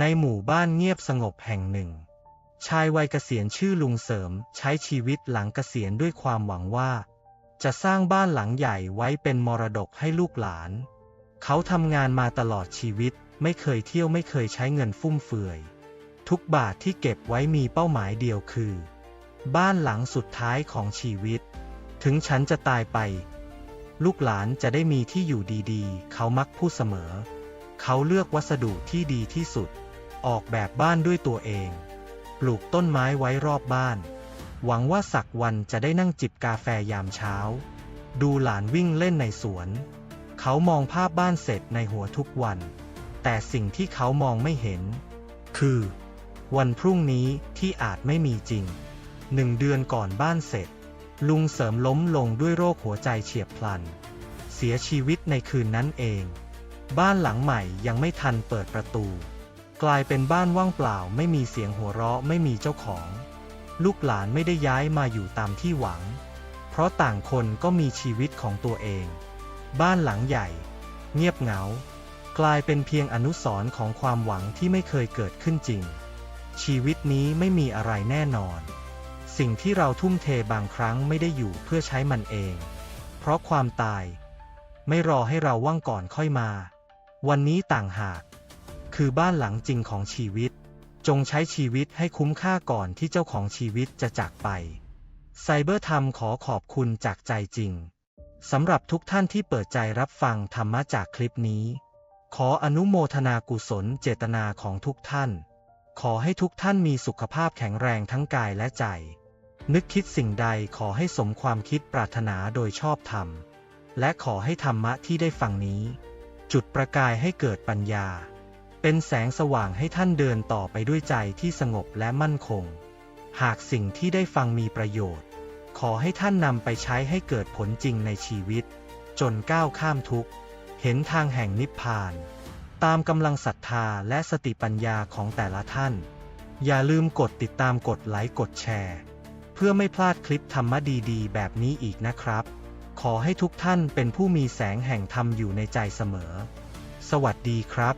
ในหมู่บ้านเงียบสงบแห่งหนึ่ง ชายวัยเกษียณชื่อลุงเสริมใช้ชีวิตหลังเกษียณด้วยความหวังว่า จะสร้างบ้านหลังใหญ่ไว้เป็นมรดกให้ลูกหลาน เขาทำงานมาตลอดชีวิต ไม่เคยเที่ยวไม่เคยใช้เงินฟุ่มเฟือย ทุกบาทที่เก็บไว้มีเป้าหมายเดียวคือ บ้านหลังสุดท้ายของชีวิต ถึงฉันจะตายไป ลูกหลานจะได้มีที่อยู่ดีๆ เขามักพูดเสมอ เขาเลือกวัสดุที่ดีที่สุด ออกแบบบ้านด้วยตัวเอง ปลูกต้นไม้ไว้รอบบ้าน หวังว่าสักวันจะได้นั่งจิบกาแฟยามเช้า ดูหลานวิ่งเล่นในสวน เขามองภาพบ้านเสร็จในหัวทุกวัน แต่สิ่งที่เขามองไม่เห็น คือ วันพรุ่งนี้ที่อาจไม่มีจริง หนึ่งเดือนก่อนบ้านเสร็จ ลุงเสริมล้มลงด้วยโรคหัวใจเฉียบพลัน เสียชีวิตในคืนนั้นเอง บ้านหลังใหม่ยังไม่ทันเปิดประตู กลายเป็นบ้านว่างเปล่าไม่มีเสียงหัวเราะไม่มีเจ้าของ ลูกหลานไม่ได้ย้ายมาอยู่ตามที่หวัง เพราะต่างคนก็มีชีวิตของตัวเอง บ้านหลังใหญ่ เงียบเหงา กลายเป็นเพียงอนุสรณ์ของความหวังที่ไม่เคยเกิดขึ้นจริง ชีวิตนี้ไม่มีอะไรแน่นอน สิ่งที่เราทุ่มเทบางครั้งไม่ได้อยู่เพื่อใช้มันเอง เพราะความตาย ไม่รอให้เราว่างก่อนค่อยมา วันนี้ต่างหาก คือบ้านหลังจริงของชีวิต จงใช้ชีวิตให้คุ้มค่าก่อนที่เจ้าของชีวิตจะจากไปไซเบอร์ธรรมขอขอบคุณจากใจจริงสำหรับทุกท่านที่เปิดใจรับฟังธรรมะจากคลิปนี้ ขออนุโมทนากุศลเจตนาของทุกท่าน ขอให้ทุกท่านมีสุขภาพแข็งแรงทั้งกายและใจ นึกคิดสิ่งใดขอให้สมความคิดปรารถนาโดยชอบธรรม และขอให้ธรรมะที่ได้ฟังนี้ จุดประกายให้เกิดปัญญา เป็นแสงสว่างให้ท่านเดินต่อไปด้วยใจที่สงบและมั่นคง หากสิ่งที่ได้ฟังมีประโยชน์ ขอให้ท่านนำไปใช้ให้เกิดผลจริงในชีวิต จนก้าวข้ามทุกข์ เห็นทางแห่งนิพพาน ตามกำลังศรัทธาและสติปัญญาของแต่ละท่าน อย่าลืมกดติดตามกดไลค์กดแชร์ เพื่อไม่พลาดคลิปธรรมะดีๆ แบบนี้อีกนะครับ ขอให้ทุกท่านเป็นผู้มีแสงแห่งธรรมอยู่ในใจเสมอ สวัสดีครับ